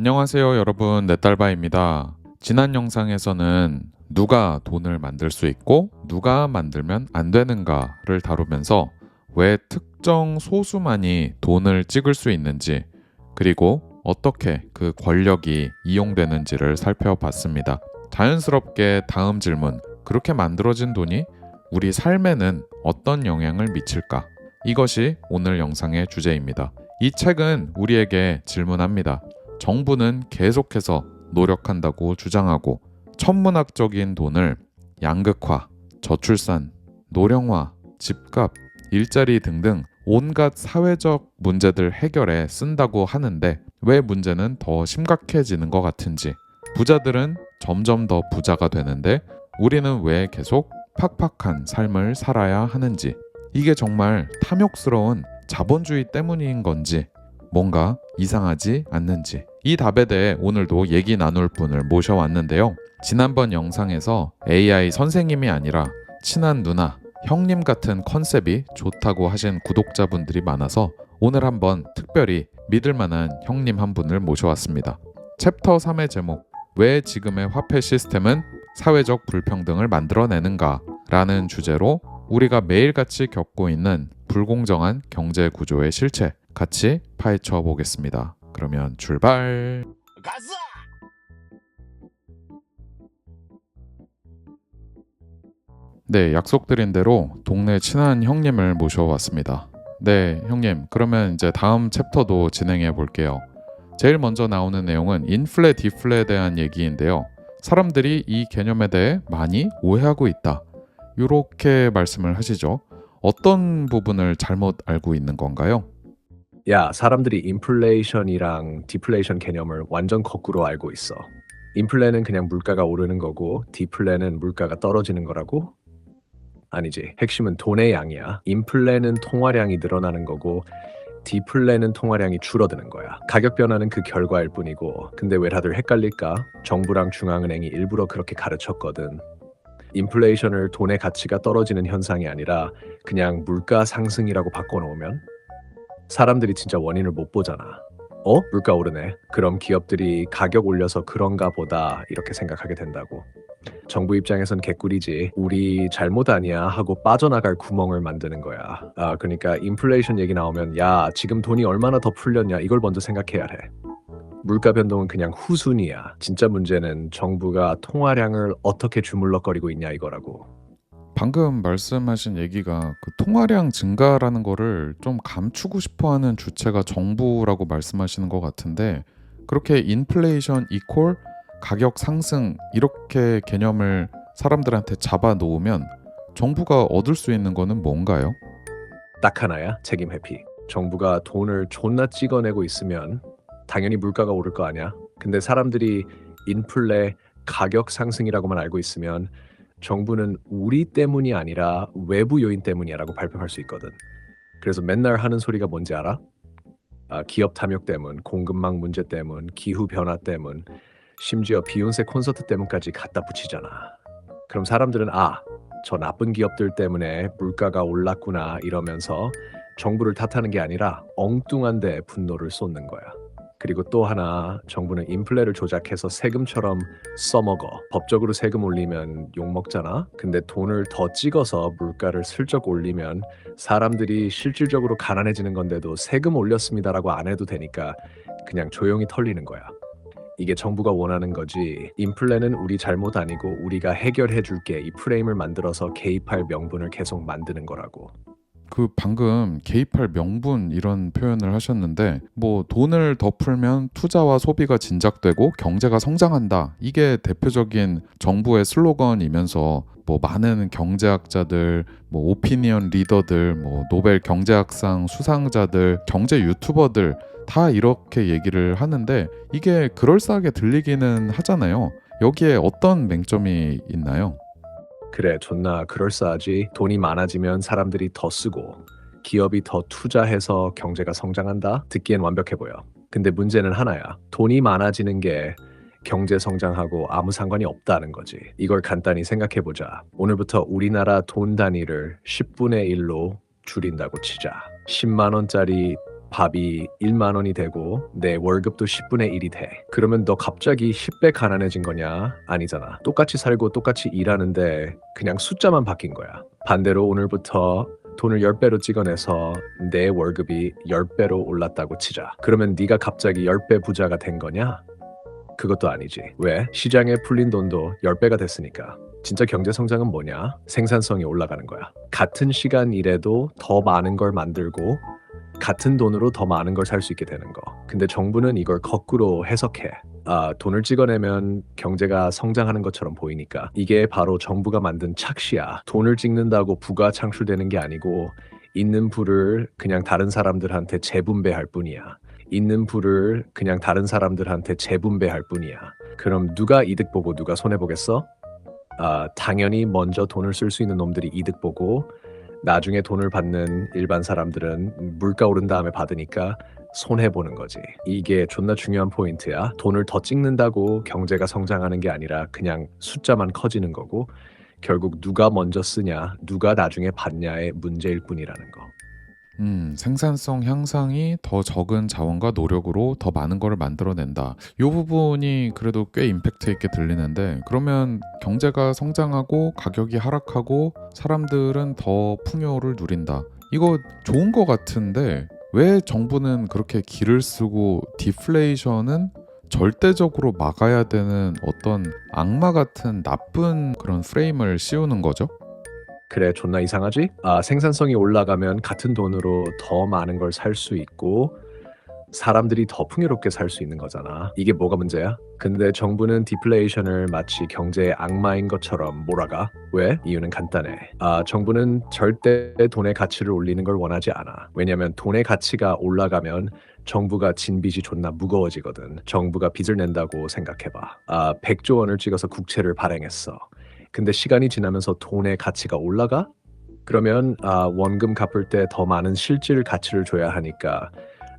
안녕하세요, 여러분. 넷달바입니다. 지난 영상에서는 누가 돈을 만들 수 있고 누가 만들면 안 되는가를 다루면서 왜 특정 소수만이 돈을 찍을 수 있는지 그리고 어떻게 그 권력이 이용되는지를 살펴봤습니다. 자연스럽게 다음 질문. 그렇게 만들어진 돈이 우리 삶에는 어떤 영향을 미칠까? 이것이 오늘 영상의 주제입니다. 이 책은 우리에게 질문합니다. 정부는 계속해서 노력한다고 주장하고 천문학적인 돈을 양극화, 저출산, 노령화, 집값, 일자리 등등 온갖 사회적 문제들 해결에 쓴다고 하는데 왜 문제는 더 심각해지는 것 같은지. 부자들은 점점 더 부자가 되는데 우리는 왜 계속 팍팍한 삶을 살아야 하는지. 이게 정말 탐욕스러운 자본주의 때문인 건지 뭔가 이상하지 않는지 이 답에 대해 오늘도 얘기 나눌 분을 모셔왔는데요. 지난번 영상에서 AI 선생님이 아니라 친한 누나, 형님 같은 컨셉이 좋다고 하신 구독자분들이 많아서 오늘 한번 특별히 믿을 만한 형님 한 분을 모셔왔습니다. 챕터 3의 제목 왜 지금의 화폐 시스템은 사회적 불평등을 만들어내는가 라는 주제로 우리가 매일같이 겪고 있는 불공정한 경제 구조의 실체 같이 파헤쳐 보겠습니다. 그러면 출발! 가자! 네, 약속드린 대로 동네 친한 형님을 모셔왔습니다. 네, 형님. 그러면 이제 다음 챕터도 진행해 볼게요. 제일 먼저 나오는 내용은 인플레 디플레에 대한 얘기인데요. 사람들이 이 개념에 대해 많이 오해하고 있다. 이렇게 말씀을 하시죠. 어떤 부분을 잘못 알고 있는 건가요? 야, 사람들이 인플레이션이랑 디플레이션 개념을 완전 거꾸로 알고 있어. 인플레는 그냥 물가가 오르는 거고 디플레는 물가가 떨어지는 거라고? 아니지. 핵심은 돈의 양이야. 인플레는 통화량이 늘어나는 거고 디플레는 통화량이 줄어드는 거야. 가격 변화는 그 결과일 뿐이고. 근데 왜 다들 헷갈릴까? 정부랑 중앙은행이 일부러 그렇게 가르쳤거든. 인플레이션을 돈의 가치가 떨어지는 현상이 아니라 그냥 물가 상승이라고 바꿔 놓으면 사람들이 진짜 원인을 못 보잖아. 어? 물가 오르네. 그럼 기업들이 가격 올려서 그런가 보다 이렇게 생각하게 된다고. 정부 입장에선 개꿀이지. 우리 잘못 아니야 하고 빠져나갈 구멍을 만드는 거야. 아, 그러니까 인플레이션 얘기 나오면 야, 지금 돈이 얼마나 더 풀렸냐 이걸 먼저 생각해야 해. 물가 변동은 그냥 후순위야. 진짜 문제는 정부가 통화량을 어떻게 주물럭거리고 있냐 이거라고. 방금 말씀하신 얘기가 그 통화량 증가라는 거를 좀 감추고 싶어 하는 주체가 정부라고 말씀하시는 것 같은데 그렇게 인플레이션 이퀄 가격 상승 이렇게 개념을 사람들한테 잡아 놓으면 정부가 얻을 수 있는 거는 뭔가요? 딱 하나야 책임 회피. 정부가 돈을 존나 찍어내고 있으면 당연히 물가가 오를 거 아니야. 근데 사람들이 인플레 가격 상승이라고만 알고 있으면 정부는 우리 때문이 아니라 외부 요인 때문이야라고 발표할 수 있거든. 그래서 맨날 하는 소리가 뭔지 알아? 아, 기업 탐욕 때문, 공급망 문제 때문, 기후 변화 때문, 심지어 비욘세 콘서트 때문까지 갖다 붙이잖아. 그럼 사람들은 아, 저 나쁜 기업들 때문에 물가가 올랐구나 이러면서 정부를 탓하는 게 아니라 엉뚱한데 분노를 쏟는 거야. 그리고 또 하나 정부는 인플레를 조작해서 세금처럼 써먹어. 법적으로 세금 올리면 욕 먹잖아. 근데 돈을 더 찍어서 물가를 슬쩍 올리면 사람들이 실질적으로 가난해지는 건데도 세금 올렸습니다라고 안 해도 되니까 그냥 조용히 털리는 거야. 이게 정부가 원하는 거지. 인플레는 우리 잘못 아니고 우리가 해결해 줄게. 이 프레임을 만들어서 개입할 명분을 계속 만드는 거라고. 그 방금 개입할 명분 이런 표현을 하셨는데 뭐 돈을 더 풀면 투자와 소비가 진작되고 경제가 성장한다 이게 대표적인 정부의 슬로건이면서 뭐 많은 경제학자들 뭐 오피니언 리더들 뭐 노벨 경제학상 수상자들 경제 유튜버들 다 이렇게 얘기를 하는데 이게 그럴싸하게 들리기는 하잖아요 여기에 어떤 맹점이 있나요? 그래, 존나 그럴싸하지. 돈이 많아지면 사람들이 더 쓰고 기업이 더 투자해서 경제가 성장한다. 듣기엔 완벽해 보여. 근데 문제는 하나야. 돈이 많아지는 게 경제 성장하고 아무 상관이 없다는 거지. 이걸 간단히 생각해 보자. 오늘부터 우리나라 돈 단위를 10분의 1로 줄인다고 치자. 10만 원짜리 밥이 1만 원이 되고 내 월급도 10분의 1이 돼. 그러면 너 갑자기 10배 가난해진 거냐? 아니잖아. 똑같이 살고 똑같이 일하는데 그냥 숫자만 바뀐 거야. 반대로 오늘부터 돈을 10배로 찍어내서 내 월급이 10배로 올랐다고 치자. 그러면 네가 갑자기 10배 부자가 된 거냐? 그것도 아니지. 왜? 시장에 풀린 돈도 10배가 됐으니까. 진짜 경제 성장은 뭐냐? 생산성이 올라가는 거야. 같은 시간 일해도 더 많은 걸 만들고 같은 돈으로 더 많은 걸 살 수 있게 되는 거. 근데 정부는 이걸 거꾸로 해석해. 아, 돈을 찍어내면 경제가 성장하는 것처럼 보이니까 이게 바로 정부가 만든 착시야. 돈을 찍는다고 부가 창출되는 게 아니고 있는 부를 그냥 다른 사람들한테 재분배할 뿐이야. 있는 부를 그냥 다른 사람들한테 재분배할 뿐이야. 그럼 누가 이득 보고 누가 손해 보겠어? 아, 당연히 먼저 돈을 쓸 수 있는 놈들이 이득 보고 나중에 돈을 받는 일반 사람들은 물가 오른 다음에 받으니까 손해 보는 거지. 이게 존나 중요한 포인트야. 돈을 더 찍는다고 경제가 성장하는 게 아니라 그냥 숫자만 커지는 거고 결국 누가 먼저 쓰냐, 누가 나중에 받냐의 문제일 뿐이라는 거. 음, 생산성 향상이 더 적은 자원과 노력으로 더 많은 거를 만들어낸다. 이 부분이 그래도 꽤 임팩트 있게 들리는데, 그러면 경제가 성장하고 가격이 하락하고 사람들은 더 풍요를 누린다. 이거 좋은 거 같은데, 왜 정부는 그렇게 길을 쓰고 디플레이션은 절대적으로 막아야 되는 어떤 악마 같은 나쁜 그런 프레임을 씌우는 거죠? 그래 존나 이상하지? 아 생산성이 올라가면 같은 돈으로 더 많은 걸 살 수 있고 사람들이 더 풍요롭게 살 수 있는 거잖아. 이게 뭐가 문제야? 근데 정부는 디플레이션을 마치 경제의 악마인 것처럼 몰아가. 왜? 이유는 간단해. 아 정부는 절대 돈의 가치를 올리는 걸 원하지 않아. 왜냐면 돈의 가치가 올라가면 정부가 진 빚이 존나 무거워지거든. 정부가 빚을 낸다고 생각해봐. 아 100조 원을 찍어서 국채를 발행했어. 근데 시간이 지나면서 돈의 가치가 올라가? 그러면 아, 원금 갚을 때 더 많은 실질 가치를 줘야 하니까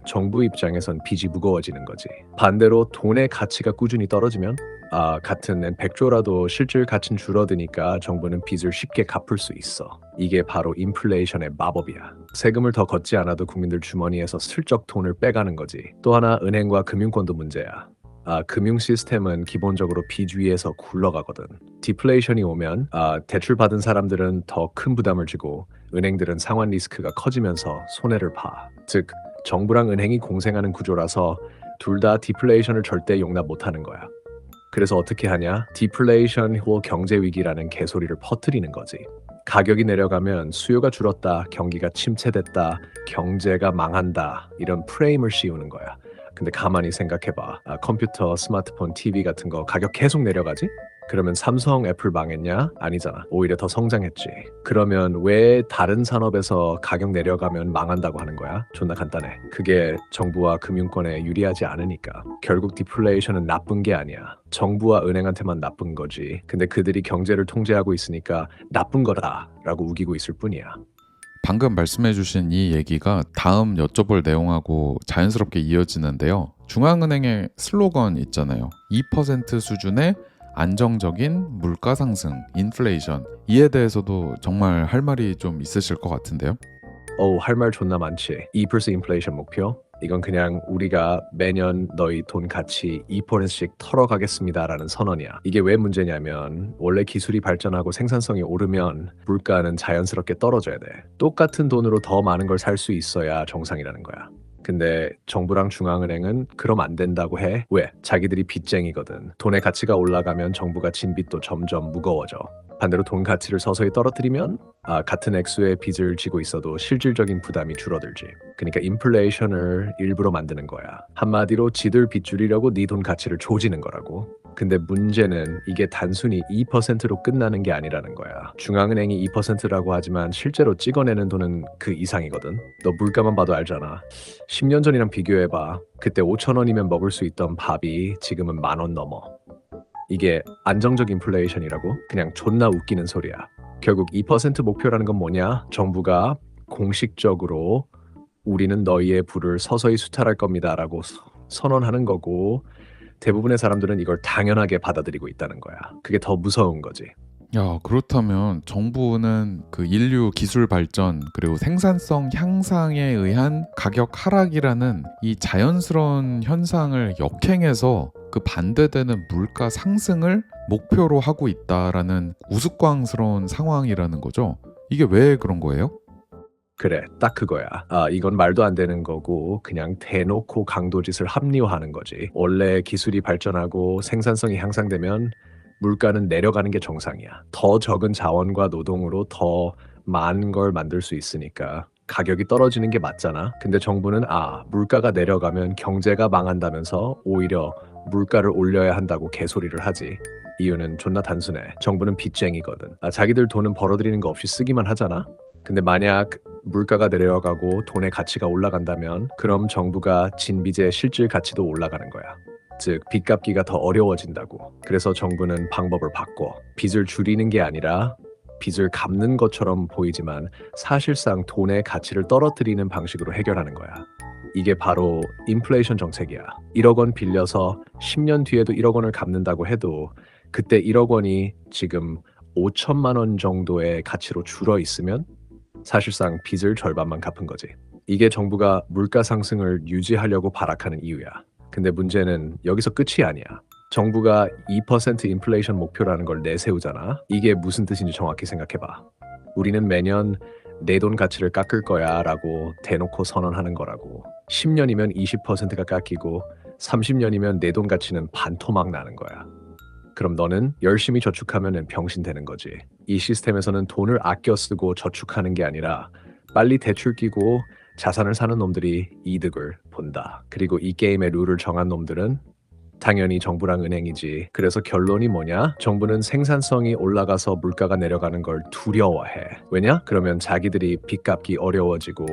정부 입장에선 빚이 무거워지는 거지. 반대로 돈의 가치가 꾸준히 떨어지면 아, 같은 100조라도 실질 가치는 줄어드니까 정부는 빚을 쉽게 갚을 수 있어. 이게 바로 인플레이션의 마법이야. 세금을 더 걷지 않아도 국민들 주머니에서 슬쩍 돈을 빼가는 거지. 또 하나 은행과 금융권도 문제야. 아, 금융 시스템은 기본적으로 비주의에서 굴러가거든. 디플레이션이 오면 아, 대출 받은 사람들은 더 큰 부담을 지고 은행들은 상환 리스크가 커지면서 손해를 봐. 즉 정부랑 은행이 공생하는 구조라서 둘 다 디플레이션을 절대 용납 못하는 거야. 그래서 어떻게 하냐? 디플레이션 후 경제 위기라는 개소리를 퍼뜨리는 거지. 가격이 내려가면 수요가 줄었다, 경기가 침체됐다, 경제가 망한다 이런 프레임을 씌우는 거야. 근데 가만히 생각해봐. 아, 컴퓨터, 스마트폰, TV 같은 거 가격 계속 내려가지? 그러면 삼성, 애플 망했냐? 아니잖아. 오히려 더 성장했지. 그러면 왜 다른 산업에서 가격 내려가면 망한다고 하는 거야? 존나 간단해. 그게 정부와 금융권에 유리하지 않으니까. 결국 디플레이션은 나쁜 게 아니야. 정부와 은행한테만 나쁜 거지. 근데 그들이 경제를 통제하고 있으니까 나쁜 거다라고 우기고 있을 뿐이야. 방금 말씀해주신 이 얘기가 다음 여쭤볼 내용하고 자연스럽게 이어지는데요. 중앙은행의 슬로건 있잖아요. 2% 수준의 안정적인 물가 상승, 인플레이션. 이에 대해서도 정말 할 말이 좀 있으실 것 같은데요. 어우 할 말 존나 많지. 2% 인플레이션 목표? 이건 그냥 우리가 매년 너희 돈 가치 2%씩 털어가겠습니다라는 선언이야. 이게 왜 문제냐면 원래 기술이 발전하고 생산성이 오르면 물가는 자연스럽게 떨어져야 돼. 똑같은 돈으로 더 많은 걸 살 수 있어야 정상이라는 거야. 근데 정부랑 중앙은행은 그럼 안 된다고 해. 왜? 자기들이 빚쟁이거든. 돈의 가치가 올라가면 정부가 진 빚도 점점 무거워져. 반대로 돈 가치를 서서히 떨어뜨리면 아, 같은 액수의 빚을 지고 있어도 실질적인 부담이 줄어들지. 그러니까 인플레이션을 일부러 만드는 거야. 한마디로 지들 빚 줄이려고 네 돈 가치를 조지는 거라고. 근데 문제는 이게 단순히 2%로 끝나는 게 아니라는 거야. 중앙은행이 2%라고 하지만 실제로 찍어내는 돈은 그 이상이거든. 너 물가만 봐도 알잖아. 10년 전이랑 비교해봐. 그때 5천 원이면 먹을 수 있던 밥이 지금은 만 원 넘어. 이게 안정적 인플레이션이라고? 그냥 존나 웃기는 소리야. 결국 2% 목표라는 건 뭐냐? 정부가 공식적으로 우리는 너희의 부를 서서히 수탈할 겁니다라고 서- 선언하는 거고 대부분의 사람들은 이걸 당연하게 받아들이고 있다는 거야. 그게 더 무서운 거지. 야, 그렇다면 정부는 그 인류 기술 발전 그리고 생산성 향상에 의한 가격 하락이라는 이 자연스러운 현상을 역행해서 그 반대되는 물가 상승을 목표로 하고 있다라는 우스꽝스러운 상황이라는 거죠. 이게 왜 그런 거예요? 그래, 딱 그거야. 아, 이건 말도 안 되는 거고 그냥 대놓고 강도짓을 합리화하는 거지. 원래 기술이 발전하고 생산성이 향상되면 물가는 내려가는 게 정상이야. 더 적은 자원과 노동으로 더 많은 걸 만들 수 있으니까 가격이 떨어지는 게 맞잖아. 근데 정부는 아, 물가가 내려가면 경제가 망한다면서 오히려 물가를 올려야 한다고 개소리를 하지. 이유는 존나 단순해. 정부는 빚쟁이거든. 아, 자기들 돈은 벌어들이는 거 없이 쓰기만 하잖아. 근데 만약 물가가 내려가고 돈의 가치가 올라간다면 그럼 정부가 진 빚의 실질 가치도 올라가는 거야. 즉 빚 갚기가 더 어려워진다고. 그래서 정부는 방법을 바꿔 빚을 줄이는 게 아니라 빚을 갚는 것처럼 보이지만 사실상 돈의 가치를 떨어뜨리는 방식으로 해결하는 거야. 이게 바로 인플레이션 정책이야. 1억 원 빌려서 10년 뒤에도 1억 원을 갚는다고 해도 그때 1억 원이 지금 5천만 원 정도의 가치로 줄어 있으면 사실상 빚을 절반만 갚은 거지. 이게 정부가 물가 상승을 유지하려고 발악하는 이유야. 근데 문제는 여기서 끝이 아니야. 정부가 2% 인플레이션 목표라는 걸 내세우잖아. 이게 무슨 뜻인지 정확히 생각해봐. 우리는 매년 내 돈 가치를 깎을 거야 라고 대놓고 선언하는 거라고. 10년이면 20%가 깎이고 30년이면 내 돈 가치는 반토막 나는 거야. 그럼 너는 열심히 저축하면 병신 되는 거지. 이 시스템에서는 돈을 아껴 쓰고 저축하는 게 아니라 빨리 대출 끼고 자산을 사는 놈들이 이득을 본다. 그리고 이 게임의 룰을 정한 놈들은 당연히 정부랑 은행이지. 그래서 결론이 뭐냐? 정부는 생산성이 올라가서 물가가 내려가는 걸 두려워해. 왜냐? 그러면 자기들이 빚 갚기 어려워지고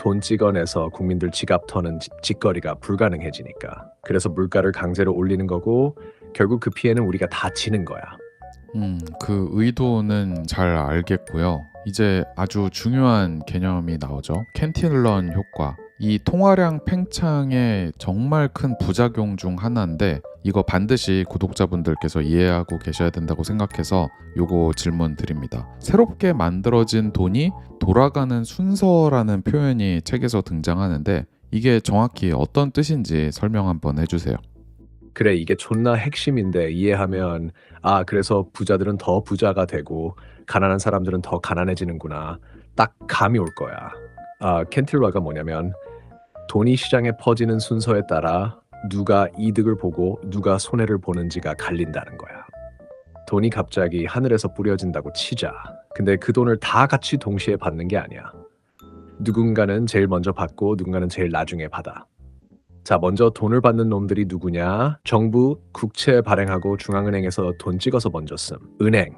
돈 찍어내서 국민들 지갑 터는 지- 짓거리가 불가능해지니까. 그래서 물가를 강제로 올리는 거고 결국 그 피해는 우리가 다 지는 거야. 음, 그 의도는 잘 알겠고요. 이제 아주 중요한 개념이 나오죠. 캔틸런 효과. 이 통화량 팽창의 정말 큰 부작용 중 하나인데 이거 반드시 구독자분들께서 이해하고 계셔야 된다고 생각해서 요거 질문 드립니다. 새롭게 만들어진 돈이 돌아가는 순서라는 표현이 책에서 등장하는데 이게 정확히 어떤 뜻인지 설명 한번 해주세요. 그래 이게 존나 핵심인데 이해하면 아 그래서 부자들은 더 부자가 되고 가난한 사람들은 더 가난해지는구나. 딱 감이 올 거야. 아 켄틸러가 뭐냐면 돈이 시장에 퍼지는 순서에 따라 누가 이득을 보고 누가 손해를 보는지가 갈린다는 거야. 돈이 갑자기 하늘에서 뿌려진다고 치자. 근데 그 돈을 다 같이 동시에 받는 게 아니야. 누군가는 제일 먼저 받고 누군가는 제일 나중에 받아 자, 먼저 돈을 받는 놈들이 누구냐? 정부, 국채 발행하고 중앙은행에서 돈 찍어서 먼저 씀. 은행.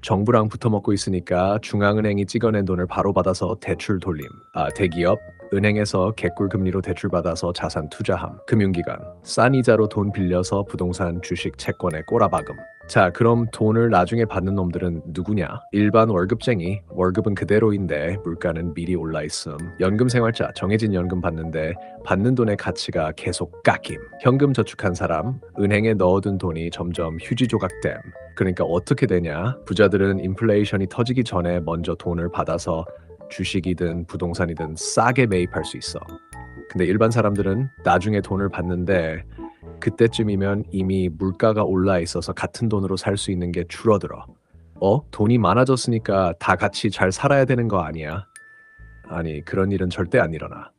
정부랑 붙어 먹고 있으니까 중앙은행이 찍어낸 돈을 바로 받아서 대출 돌림. 아, 대기업. 은행에서 개꿀 금리로 대출 받아서 자산 투자함. 금융기관. 싼 이자로 돈 빌려서 부동산, 주식, 채권에 꼬라박음. 자, 그럼 돈을 나중에 받는 놈들은 누구냐? 일반 월급쟁이. 월급은 그대로인데 물가는 미리 올라 있음. 연금 생활자 정해진 연금 받는데 받는 돈의 가치가 계속 깎임. 현금 저축한 사람, 은행에 넣어둔 돈이 점점 휴지 조각됨. 그러니까 어떻게 되냐? 부자들은 인플레이션이 터지기 전에 먼저 돈을 받아서 주식이든 부동산이든 싸게 매입할 수 있어. 근데 일반 사람들은 나중에 돈을 받는데 그때쯤이면 이미 물가가 올라 있어서 같은 돈으로 살 수 있는 게 줄어들어. 어? 돈이 많아졌으니까 다 같이 잘 살아야 되는 거 아니야? 아니, 그런 일은 절대 안 일어나.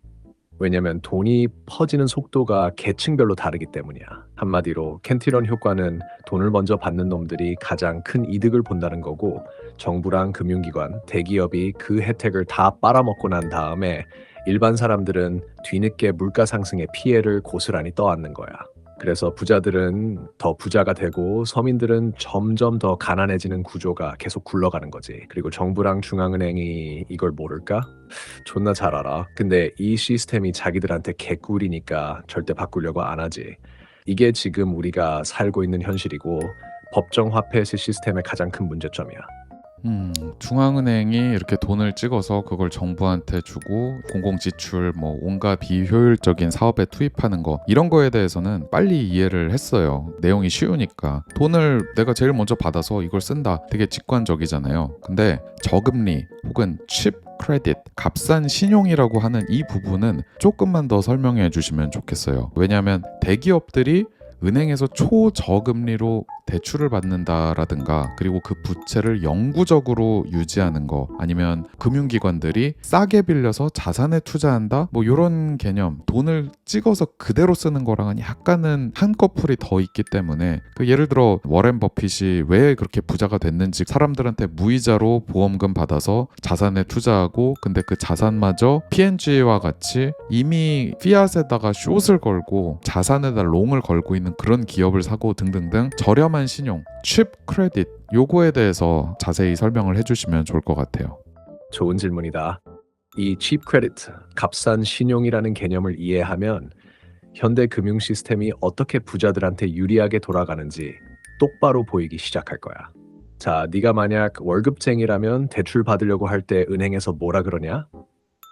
왜냐면 돈이 퍼지는 속도가 계층별로 다르기 때문이야. 한마디로 켄티런 효과는 돈을 먼저 받는 놈들이 가장 큰 이득을 본다는 거고 정부랑 금융기관, 대기업이 그 혜택을 다 빨아먹고 난 다음에 일반 사람들은 뒤늦게 물가 상승의 피해를 고스란히 떠안는 거야. 그래서 부자들은 더 부자가 되고 서민들은 점점 더 가난해지는 구조가 계속 굴러가는 거지. 그리고 정부랑 중앙은행이 이걸 모를까? 존나 잘 알아. 근데 이 시스템이 자기들한테 개꿀이니까 절대 바꾸려고 안 하지. 이게 지금 우리가 살고 있는 현실이고 법정 화폐 시스템의 가장 큰 문제점이야. 음, 중앙은행이 이렇게 돈을 찍어서 그걸 정부한테 주고 공공지출 뭐 온갖 비효율적인 사업에 투입하는 거 이런 거에 대해서는 빨리 이해를 했어요. 내용이 쉬우니까 돈을 내가 제일 먼저 받아서 이걸 쓴다. 되게 직관적이잖아요. 근데 저금리 혹은 칩 크레딧, 값싼 신용이라고 하는 이 부분은 조금만 더 설명해 주시면 좋겠어요. 왜냐하면 대기업들이 은행에서 초저금리로 대출을 받는다라든가 그리고 그 부채를 영구적으로 유지하는 거 아니면 금융기관들이 싸게 빌려서 자산에 투자한다? 뭐 이런 개념 돈을 찍어서 그대로 쓰는 거랑은 약간은 한꺼풀이 더 있기 때문에 그 예를 들어 워렌 버핏이 왜 그렇게 부자가 됐는지 사람들한테 무이자로 보험금 받아서 자산에 투자하고 근데 그 자산마저 P&G와 같이 이미 피앗에다가 숏을 걸고 자산에다 롱을 걸고 있는 그런 기업을 사고 등등등 저렴한 신용, 칩 크레딧 요거에 대해서 자세히 설명을 해주시면 좋을 것 같아요. 좋은 질문이다. 이 cheap credit, 값싼 신용이라는 개념을 이해하면 현대 금융 시스템이 어떻게 부자들한테 유리하게 돌아가는지 똑바로 보이기 시작할 거야. 자, 네가 만약 월급쟁이라면 대출 받으려고 할 때 은행에서 뭐라 그러냐?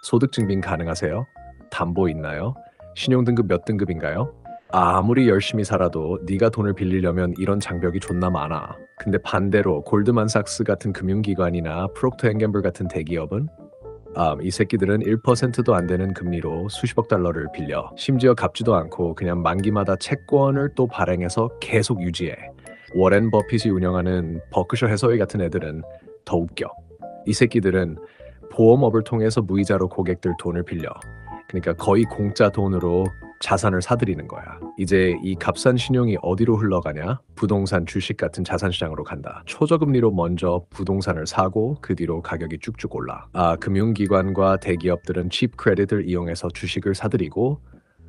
소득 증빙 가능하세요? 담보 있나요? 신용 등급 몇 등급인가요? 아무리 열심히 살아도 네가 돈을 빌리려면 이런 장벽이 존나 많아. 근데 반대로 골드만삭스 같은 금융기관이나 프록터 앤 갬블 같은 대기업은 아, 이 새끼들은 1%도 안 되는 금리로 수십억 달러를 빌려 심지어 갚지도 않고 그냥 만기마다 채권을 또 발행해서 계속 유지해. 워렌 버핏이 운영하는 버크셔 해서웨이 같은 애들은 더 웃겨. 이 새끼들은 보험업을 통해서 무이자로 고객들 돈을 빌려. 그러니까 거의 공짜 돈으로 자산을 사들이는 거야. 이제 이 값싼 신용이 어디로 흘러가냐? 부동산, 주식 같은 자산 시장으로 간다. 초저금리로 먼저 부동산을 사고 그 뒤로 가격이 쭉쭉 올라. 아, 금융기관과 대기업들은 칩 크레딧을 이용해서 주식을 사들이고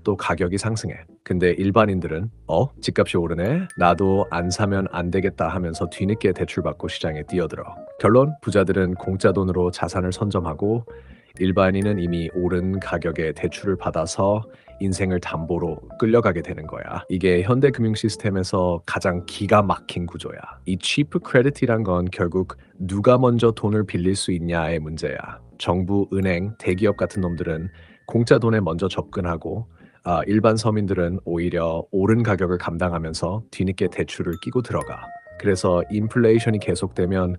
또 가격이 상승해. 근데 일반인들은 어? 집값이 오르네? 나도 안 사면 안 되겠다 하면서 뒤늦게 대출받고 시장에 뛰어들어. 결론 부자들은 공짜 돈으로 자산을 선점하고 일반인은 이미 오른 가격에 대출을 받아서 인생을 담보로 끌려가게 되는 거야. 이게 현대 금융 시스템에서 가장 기가 막힌 구조야. 이 cheap credit이란 건 결국 누가 먼저 돈을 빌릴 수 있냐의 문제야. 정부, 은행, 대기업 같은 놈들은 공짜 돈에 먼저 접근하고 아, 일반 서민들은 오히려 오른 가격을 감당하면서 뒤늦게 대출을 끼고 들어가. 그래서 인플레이션이 계속되면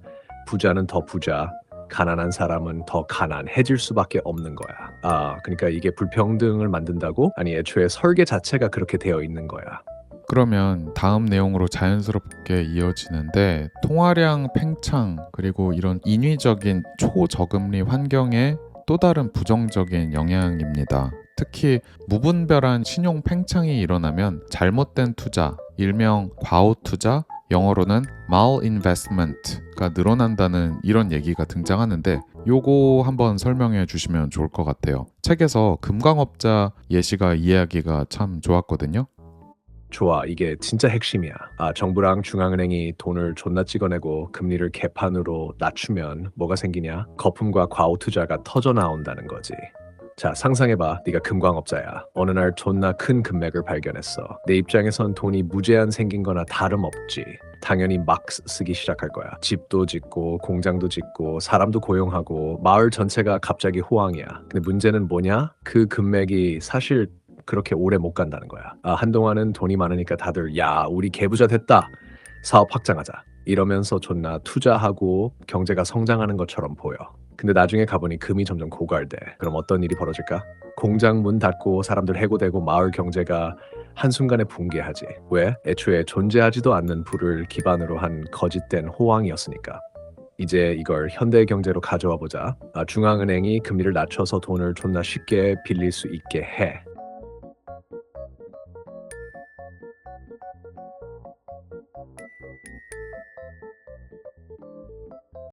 부자는 더 부자, 가난한 사람은 더 가난해질 수밖에 없는 거야. 아, 그러니까 이게 불평등을 만든다고? 아니, 애초에 설계 자체가 그렇게 되어 있는 거야. 그러면 다음 내용으로 자연스럽게 이어지는데 통화량 팽창 그리고 이런 인위적인 초저금리 환경에 또 다른 부정적인 영향입니다. 특히 무분별한 신용 팽창이 일어나면 잘못된 투자, 일명 과호 투자, 영어로는 malinvestment가 늘어난다는 이런 얘기가 등장하는데 요거 한번 설명해 주시면 좋을 것 같아요. 책에서 금광업자 예시가 이야기가 참 좋았거든요. 좋아, 이게 진짜 핵심이야. 아, 정부랑 중앙은행이 돈을 존나 찍어내고 금리를 개판으로 낮추면 뭐가 생기냐? 거품과 과호 투자가 터져 나온다는 거지. 자, 상상해봐. 네가 금광업자야. 어느 날 존나 큰 금맥을 발견했어. 내 입장에선 돈이 무제한 생긴 거나 다름없지. 당연히 막 쓰- 쓰기 시작할 거야. 집도 짓고, 공장도 짓고, 사람도 고용하고, 마을 전체가 갑자기 호황이야. 근데 문제는 뭐냐? 그 금맥이 사실 그렇게 오래 못 간다는 거야. 아, 한동안은 돈이 많으니까 다들 야, 우리 개부자 됐다. 사업 확장하자. 이러면서 존나 투자하고 경제가 성장하는 것처럼 보여. 근데 나중에 가보니 금이 점점 고갈돼. 그럼 어떤 일이 벌어질까? 공장 문 닫고 사람들 해고되고 마을 경제가 한순간에 붕괴하지. 왜? 애초에 존재하지도 않는 부를 기반으로 한 거짓된 호황이었으니까. 이제 이걸 현대 경제로 가져와 보자. 아, 중앙은행이 금리를 낮춰서 돈을 존나 쉽게 빌릴 수 있게 해.